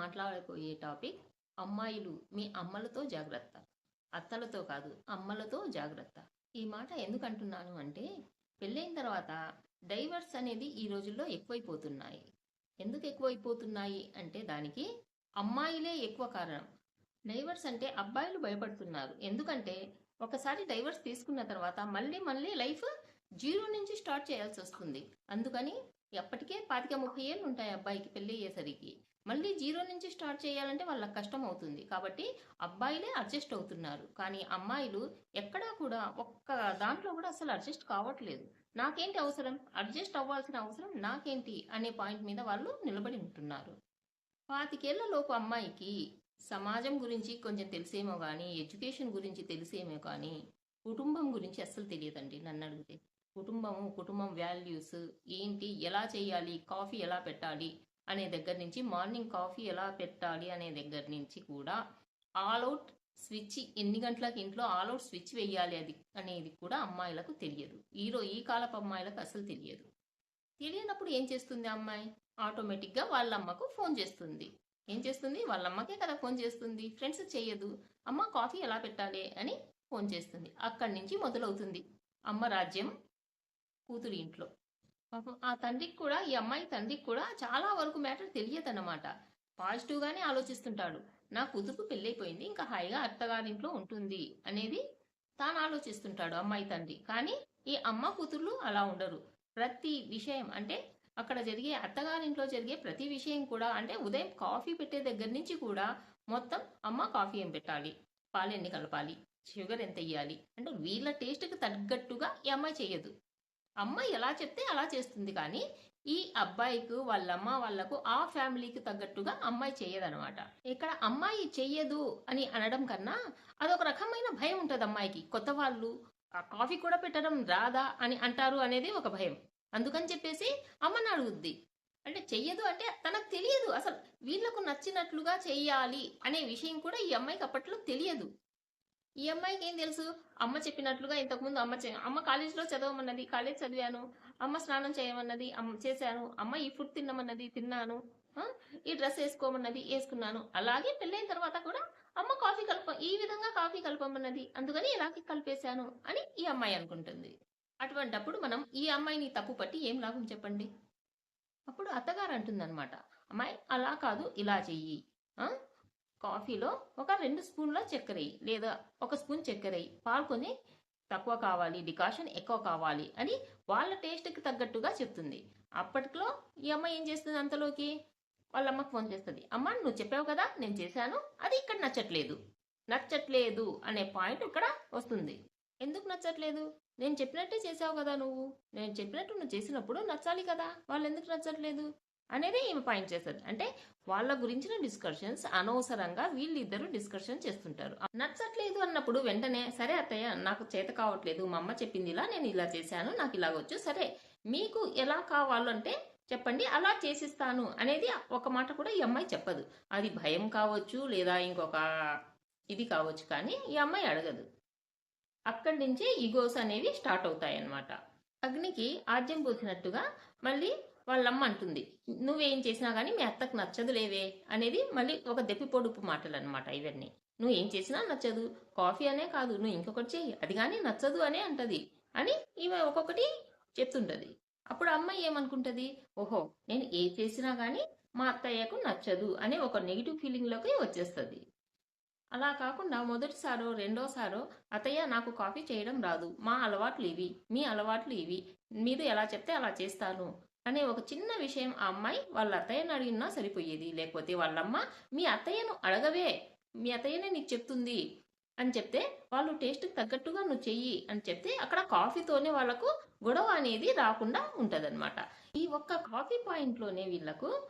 మాట్లాడబోయే topic. అమ్మాయిలు మీ అమ్మలతో జాగ్రత్త. అత్తలతో కాదు అమ్మలతో జాగ్రత్త. ఈ మాట ఎందుకు అంటున్నాను అంటే పెళ్ళైన తర్వాత డైవర్స్ అనేది ఈ రోజుల్లో ఎక్కువైపోతున్నాయి. ఎందుకు ఎక్కువైపోతున్నాయి అంటే దానికి అమ్మాయిలే ఎక్కువ కారణం. డైవర్స్ అంటే అబ్బాయిలు భయపడుతున్నారు. ఎందుకంటే ఒకసారి డైవర్స్ తీసుకున్న తర్వాత మళ్ళీ మళ్ళీ లైఫ్ జీరో నుంచి స్టార్ట్ చేయాల్సి వస్తుంది. అందుకని ఎప్పటికే పాతిక ముప్పై ఏళ్ళు ఉంటాయి అబ్బాయికి పెళ్ళి అయ్యేసరికి. మళ్ళీ జీరో నుంచి స్టార్ట్ చేయాలంటే వాళ్ళకి కష్టం అవుతుంది. కాబట్టి అబ్బాయిలే అడ్జస్ట్ అవుతున్నారు. కానీ అమ్మాయిలు ఎక్కడా కూడా ఒక్క దాంట్లో కూడా అసలు అడ్జస్ట్ కావట్లేదు. నాకేంటి అవసరం? అడ్జస్ట్ అవ్వాల్సిన అవసరం నాకేంటి? అనే పాయింట్ మీద వాళ్ళు నిలబడి ఉంటున్నారు. పాతికేళ్ళ లోపు అమ్మాయికి సమాజం గురించి కొంచెం తెలిసేమో కానీ ఎడ్యుకేషన్ గురించి తెలిసేమో కానీ కుటుంబం గురించి అస్సలు తెలియదండి నన్ను అడిగితే. కుటుంబము కుటుంబం వాల్యూస్ ఏంటి? ఎలా చేయాలి? కాఫీ ఎలా పెట్టాలి? అనే దగ్గర నుంచి మార్నింగ్ కాఫీ ఎలా పెట్టాలి అనే దగ్గర నుంచి కూడా ఆల్ అవుట్ స్విచ్ ఎన్ని గంటలకు ఇంట్లో ఆల్ అవుట్ స్విచ్ వేయాలి అది అనేది కూడా అమ్మాయిలకు తెలియదు. ఈరో ఈ కాలపు అమ్మాయిలకు అసలు తెలియదు. తెలియనప్పుడు ఏం చేస్తుంది అమ్మాయి? ఆటోమేటిక్గా వాళ్ళ అమ్మకు ఫోన్ చేస్తుంది. ఏం చేస్తుంది? వాళ్ళ అమ్మకే కదా ఫోన్ చేస్తుంది. ఫ్రెండ్స్ చేయదు. అమ్మ కాఫీ ఎలా పెట్టాలి అని ఫోన్ చేస్తుంది. అక్కడి నుంచి మొదలవుతుంది. అమ్మ రాజ్యం కూతురి ఇంట్లో. పాపం ఆ తండ్రికి కూడా ఈ అమ్మాయి తండ్రికి కూడా చాలా వరకు మ్యాటర్ తెలియదన్నమాట. పాజిటివ్గానే ఆలోచిస్తుంటాడు. నా కూతురుకు పెళ్ళైపోయింది ఇంకా హాయిగా అత్తగారింట్లో ఉంటుంది అనేది తాను ఆలోచిస్తుంటాడు అమ్మాయి తండ్రి. కానీ ఈ అమ్మ కూతుర్లు అలా ఉండరు. ప్రతి విషయం అంటే అక్కడ జరిగే అత్తగారింట్లో జరిగే ప్రతి విషయం కూడా అంటే ఉదయం కాఫీ పెట్టే దగ్గర నుంచి కూడా మొత్తం అమ్మ కాఫీ ఏం పెట్టాలి? పాలు ఎన్ని కలపాలి? షుగర్ ఎంత వేయాలి అంటే వీళ్ళ టేస్ట్కి తగ్గట్టుగా ఈ అమ్మాయి చేయదు. అమ్మ ఎలా చెప్తే అలా చేస్తుంది. కానీ ఈ అబ్బాయికి వాళ్ళమ్మ వాళ్ళకు ఆ ఫ్యామిలీకి తగ్గట్టుగా అమ్మాయి చెయ్యదనమాట ఇక్కడ అమ్మాయి చెయ్యదు అని అనడం కన్నా అదొక రకమైన భయం ఉంటుంది అమ్మాయికి. కొత్త వాళ్ళు కాఫీ కూడా పెట్టడం రాదా అని అంటారు అనేది ఒక భయం. అందుకని చెప్పేసి అమ్మని అడుగుద్ది. అంటే చెయ్యదు అంటే తనకు తెలియదు. అసలు వీళ్ళకు నచ్చినట్లుగా చెయ్యాలి అనే విషయం కూడా ఈ అమ్మాయికి అప్పట్లో తెలియదు. ఈ అమ్మాయికి ఏం తెలుసు? అమ్మ చెప్పినట్లుగా ఇంతకుముందు అమ్మ అమ్మ కాలేజీలో చదవమన్నది కాలేజ్ చదివాను. అమ్మ స్నానం చేయమన్నది అమ్మ చేశాను. అమ్మ ఈ ఫుడ్ తినమన్నది తిన్నాను. ఈ డ్రెస్ వేసుకోమన్నది వేసుకున్నాను. అలాగే పెళ్ళైన తర్వాత కూడా అమ్మ కాఫీ కలప ఈ విధంగా కాఫీ కలపమన్నది. అందుకని ఇలాగే కలిపేశాను అని ఈ అమ్మాయి అనుకుంటుంది. అటువంటప్పుడు మనం ఈ అమ్మాయిని తప్పు పట్టి ఏం లాభం చెప్పండి? అప్పుడు అత్తగారు అంటుందన్నమాట అమ్మాయి అలా కాదు ఇలా చెయ్యి. ఆ? కాఫీలో ఒక రెండు స్పూన్ల చక్కెర లేదా ఒక స్పూన్ చక్కెర వేయి. పాలు కొన్ని తక్కువ కావాలి డికాషన్ ఎక్కువ కావాలి అని వాళ్ళ టేస్ట్కి తగ్గట్టుగా చెప్తుంది. అప్పట్లో ఈ అమ్మ ఏం చేస్తుంది అంతలోకి? వాళ్ళ అమ్మకు ఫోన్ చేస్తుంది. అమ్మ నువ్వు చెప్పావు కదా నేను చేశాను. అది ఇక్కడ నచ్చట్లేదు. నచ్చట్లేదు అనే పాయింట్ ఇక్కడ వస్తుంది. ఎందుకు నచ్చట్లేదు? నేను చెప్పినట్టే చేసావు కదా నువ్వు. నేను చెప్పినట్టు నువ్వు చేసినప్పుడు నచ్చాలి కదా. వాళ్ళు ఎందుకు నచ్చట్లేదు? అనేది ఈమె పాయింట్ చేశారు అంటే వాళ్ళ గురించిన డిస్కషన్స్ అనవసరంగా వీళ్ళిద్దరూ డిస్కషన్ చేస్తుంటారు. నచ్చట్లేదు అన్నప్పుడు వెంటనే సరే అత్తయ్య నాకు చేత కావట్లేదు మా అమ్మ చెప్పింది ఇలా నేను ఇలా చేశాను నాకు ఇలాగొచ్చు సరే మీకు ఎలా కావాలంటే చెప్పండి అలా చేసిస్తాను అనేది ఒక మాట కూడా ఈ అమ్మాయి చెప్పదు. అది భయం కావచ్చు లేదా ఇంకొక ఇది కావచ్చు కానీ ఈ అమ్మాయి అడగదు. అక్కడి నుంచే ఈగోస్ అనేవి స్టార్ట్ అవుతాయి అన్నమాట అగ్నికి ఆద్యం పోసినట్టుగా మళ్ళీ వాళ్ళమ్మ అంటుంది నువ్వేం చేసినా కానీ మీ అత్తకు నచ్చదు లేవే అనేది మళ్ళీ ఒక దెప్పి పొడుపు మాటలు అనమాట ఇవన్నీ. నువ్వు ఏం చేసినా నచ్చదు కాఫీ అనే కాదు నువ్వు ఇంకొకటి చేయి అది కానీ నచ్చదు అనే అంటది అని ఈమె ఒక్కొక్కటి చెప్తుంటది. అప్పుడు అమ్మాయి ఏమనుకుంటది ఓహో నేను ఏ చేసినా కానీ మా అత్తయ్యకు నచ్చదు అనే ఒక నెగిటివ్ ఫీలింగ్లోకి వచ్చేస్తుంది. అలా కాకుండా మొదటిసారో రెండోసారో అత్తయ్య నాకు కాఫీ చేయడం రాదు మా అలవాట్లు ఇవి మీ అలవాట్లు ఇవి మీరు ఎలా చెప్తే అలా చేస్తాను అనే ఒక చిన్న విషయం ఆ అమ్మాయి వాళ్ళ అత్తయ్యను అడిగినా సరిపోయేది. లేకపోతే వాళ్ళమ్మ మీ అత్తయ్యను అడగవే. మీ అత్తయ్యనే నీకు చెప్తుంది. అని చెప్తే వాళ్ళు టేస్ట్కి తగ్గట్టుగా నువ్వు చెయ్యి. అని చెప్తే అక్కడ కాఫీతోనే వాళ్ళకు గొడవ అనేది రాకుండా ఉంటదన్నమాట. ఈ ఒక్క కాఫీ పాయింట్లోనే వీళ్ళకు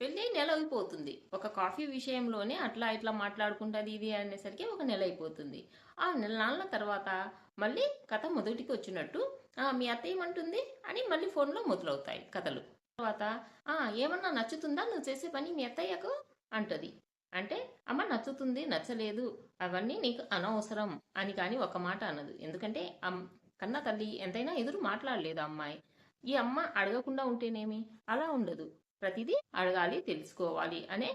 పెళ్ళి నెల అయిపోతుంది. ఒక కాఫీ విషయంలోనే అట్లా ఇట్లా మాట్లాడుకుంటుంది ఇది అనేసరికి ఒక నెల అయిపోతుంది. ఆ నెల నాళ్ళ తర్వాత మళ్ళీ కథ మొదటికి వచ్చినట్టు మీ అత్త ఏమంటుంది అని మళ్ళీ ఫోన్లో మొదలవుతాయి కథలు. తర్వాత "ఆ, ఏమన్నా నచ్చుతుందా? నువ్వు చేసే పని మీ అత్తయ్యకు? అంటది. అంటే అమ్మ నచ్చుతుంది నచ్చలేదు. అవన్నీ నీకు అనవసరం అని కానీ ఒక మాట అనదు. ఎందుకంటే అమ్ కన్న తల్లి ఎంతైనా ఎదురు మాట్లాడలేదు అమ్మాయి. ఈ అమ్మ అడగకుండా ఉంటేనేమి? అలా ఉండదు. ప్రతిదీ అడగాలి తెలుసుకోవాలి అనే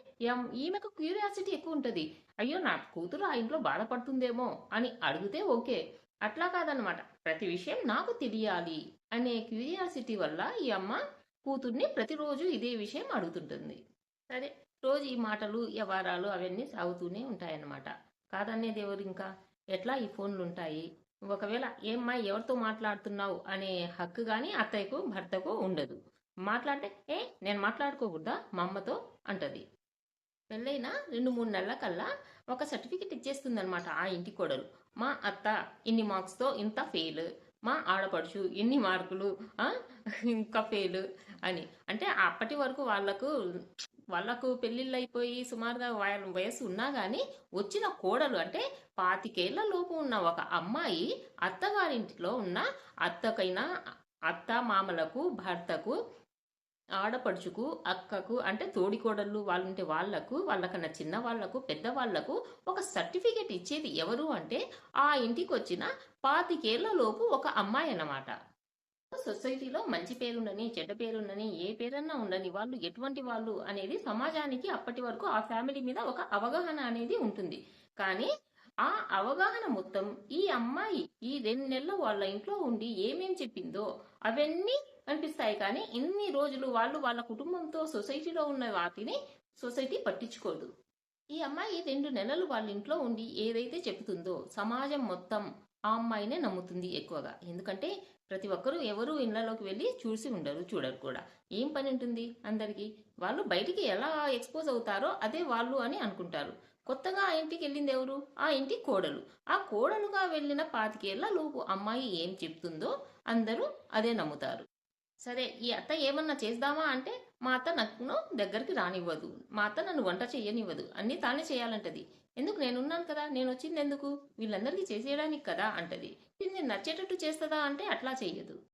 ఈమెకు క్యూరియాసిటీ ఎక్కువ ఉంటుంది. అయ్యో నా కూతురు ఆ ఇంట్లో బాధపడుతుందేమో అని అడిగితే ఓకే. అట్లా కాదనమాట ప్రతి విషయం నాకు తెలియాలి అనే క్యూరియాసిటీ వల్ల ఈ అమ్మ కూతుర్ని ప్రతిరోజు ఇదే విషయం అడుగుతుంటుంది. సరే రోజు ఈ మాటలు వ్యవహారాలు అవన్నీ సాగుతూనే ఉంటాయన్నమాట. కాదనేది ఎవరు ఇంకా? ఎట్లా ఈ ఫోన్లు ఉంటాయి ఒకవేళ ఏమ్మా ఎవరితో మాట్లాడుతున్నావు అనే హక్కు కానీ అత్తయ్యకు భర్తకు ఉండదు. మాట్లాడితే ఏ నేను మాట్లాడుకోకూడదా? మా అమ్మతో అంటది. పెళ్ళైన రెండు మూడు నెలల కల్లా ఒక సర్టిఫికెట్ ఇచ్చేస్తుందన్నమాట ఆ ఇంటి కోడలు. మా అత్త ఇన్ని మార్క్స్తో ఇంత ఫెయిల్ మా ఆడపడుచు ఇన్ని మార్కులు ఇంకా ఫెయిల్ అని. అంటే అప్పటి వరకు వాళ్ళకు వాళ్ళకు పెళ్ళిళ్ళు అయిపోయి సుమారుగా వాళ్ళ వయసు ఉన్నా కానీ వచ్చిన కోడలు అంటే పాతికేళ్ళ లోపు ఉన్న ఒక అమ్మాయి అత్తగారింటిలో ఉన్న అత్తకైనా అత్త మామలకు భర్తకు ఆడపడుచుకు అక్కకు అంటే తోడికోడళ్ళు వాళ్ళుంటే వాళ్ళకు వాళ్ళకన్నా చిన్న వాళ్ళకు పెద్దవాళ్ళకు ఒక సర్టిఫికేట్ ఇచ్చేది ఎవరు అంటే ఆ ఇంటికి వచ్చిన పాతికేళ్ళ లోపు ఒక అమ్మాయి అన్నమాట. సొసైటీలో మంచి పేరుండని చెడ్డ పేరుండని ఏ పేరన్నా ఉండని వాళ్ళు ఎటువంటి వాళ్ళు అనేది సమాజానికి అప్పటి వరకు ఆ ఫ్యామిలీ మీద ఒక అవగాహన అనేది ఉంటుంది. కానీ ఆ అవగాహన మొత్తం ఈ అమ్మాయి ఈ రెండు నెలలు వాళ్ళ ఇంట్లో ఉండి ఏమేం చెప్పిందో అవన్నీ కనిపిస్తాయి. కానీ ఇన్ని రోజులు వాళ్ళు వాళ్ళ కుటుంబంతో సొసైటీలో ఉన్న వాటిని సొసైటీ పట్టించుకోదు. ఈ అమ్మాయి రెండు నెలలు వాళ్ళ ఇంట్లో ఉండి ఏదైతే చెబుతుందో సమాజం మొత్తం ఆ అమ్మాయినే నమ్ముతుంది ఎక్కువగా. ఎందుకంటే ప్రతి ఒక్కరూ ఎవరు ఇళ్ళలోకి వెళ్ళి చూసి ఉండరు చూడరు కూడా. ఏం పని ఉంటుంది అందరికీ? వాళ్ళు బయటికి ఎలా ఎక్స్పోజ్ అవుతారో అదే వాళ్ళు అని అనుకుంటారు. కొత్తగా ఆ ఇంటికి వెళ్ళింది ఎవరు? ఆ ఇంటి కోడలు. ఆ కోడలుగా వెళ్ళిన పాతికేళ్ళ లోపు అమ్మాయి ఏం చెప్తుందో అందరూ అదే నమ్ముతారు. సరే ఈ అత్త ఏమన్నా చేద్దామా అంటే మా అత్త నన్ను దగ్గరికి రానివ్వదు. మా అత్త నన్ను వంట చేయనివ్వదు. అన్నీ తానే చేయాలంటది. ఎందుకు నేనున్నాను కదా? నేను వచ్చింది ఎందుకు? వీళ్ళందరికీ చేసేయడానికి కదా? అంటది. ఇది నేను నచ్చేటట్టు చేస్తుందా? అంటే అట్లా చెయ్యదు.